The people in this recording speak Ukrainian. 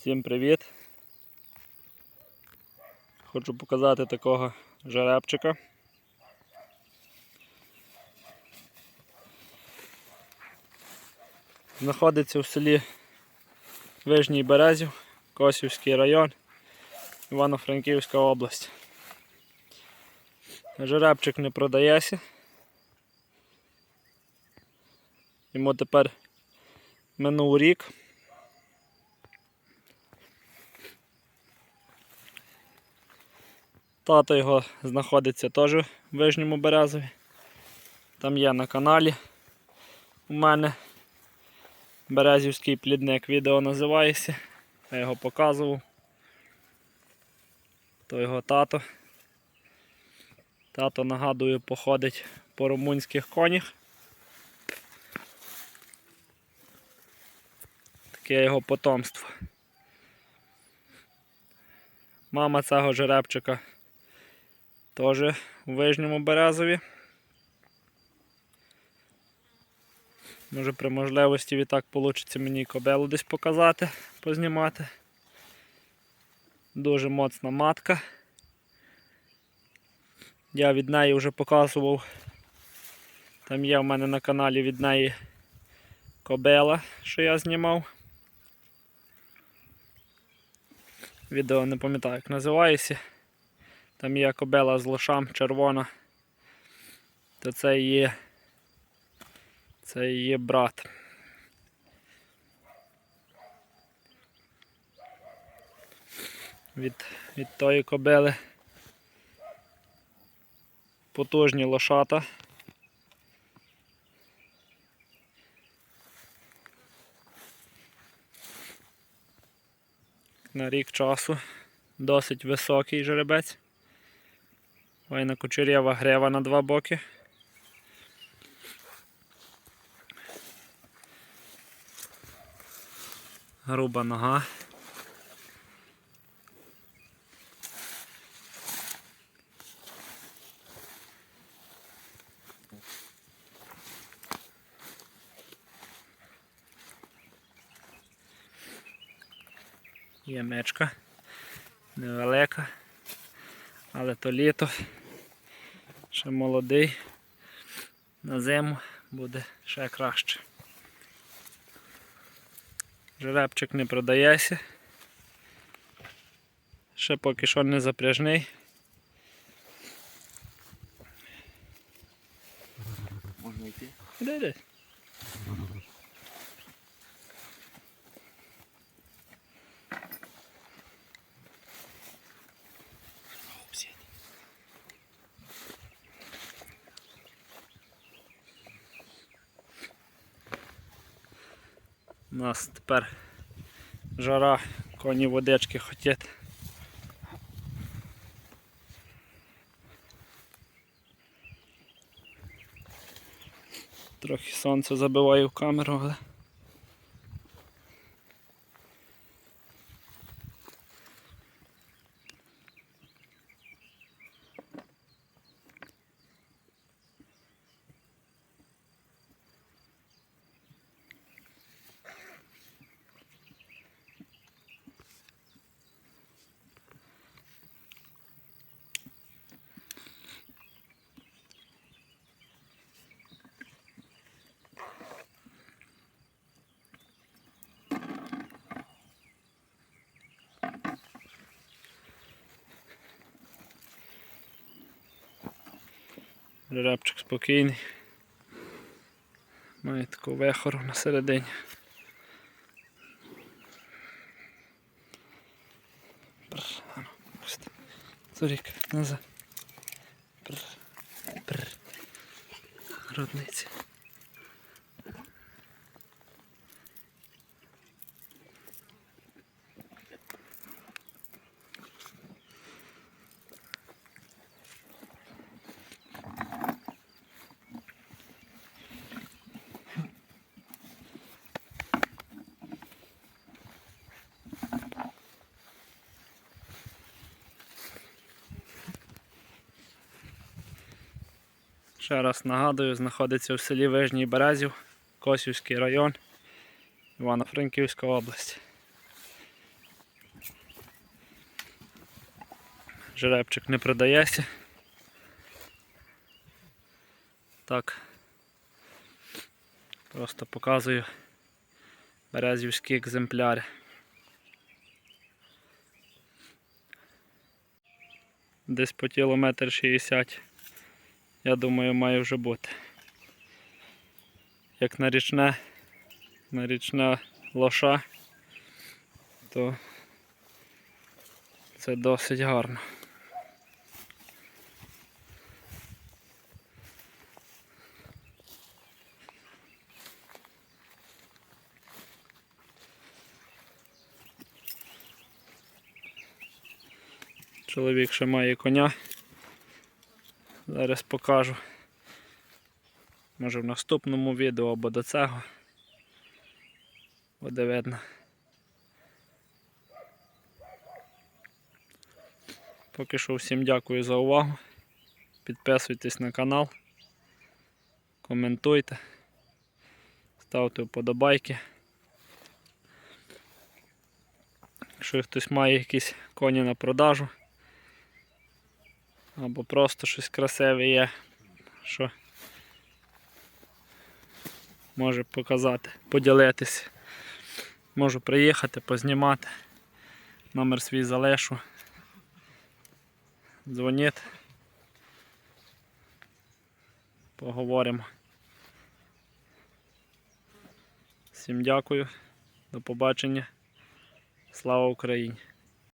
Всім привіт! Хочу показати такого жеребчика. Знаходиться в селі Вижній Березів, Косівський район, Івано-Франківська область. Жеребчик не продається. Йому тепер минув рік. Тато його знаходиться теж в Вижньому Березові. Там є на каналі у мене Березівський плідник відео називається. Я його показував. То його тато. Тато, нагадую, походить по румунських конях. Таке його потомство. Мама цього жеребчика теж у Вижньому Березові. Може при можливості відтак вийде мені кобелу десь показати, познімати. Дуже моцна матка. Я від неї вже показував. Там є в мене на каналі від неї кобела, що я знімав. Відео не пам'ятаю, як називається. Там є кобела з лошам червона. То це її, це її брат. Від, від тої кобили потужні лошата. На рік часу досить високий жеребець. Файна кучерєва грева на два боки. Груба нога. Є мечка невелика, але то літо ще молодий, на зиму буде ще краще. Жеребчик не продається. Ще поки що не запряжний. Можна йти? Іди, У нас тепер жара, коні водички хотять. Трохи сонце забиває в камеру, але. Жеребчик спокійний. Має таку вехору на середині. Зорік, назад. Бррр, бррр. Грудниці. Ще раз нагадую, знаходиться в селі Вижній Березів, Косівський район, Івано-Франківська область. Жеребчик не продається. Так, просто показую березівські екземпляри. Десь по тілу метр шістдесят. Я думаю, має вже бути. Як на річне, на річне лоша, то це досить гарно. Чоловік ще має коня. Зараз покажу. Може в наступному відео або до цього. Буде видно. Поки що всім дякую за увагу. Підписуйтесь на канал, коментуйте, ставте вподобайки. Якщо хтось має якісь коні на продажу, або просто щось красиве є, що може показати, поділитись. Можу приїхати, познімати. Номер свій залишу. Дзвоніть. Поговоримо. Всім дякую. До побачення. Слава Україні!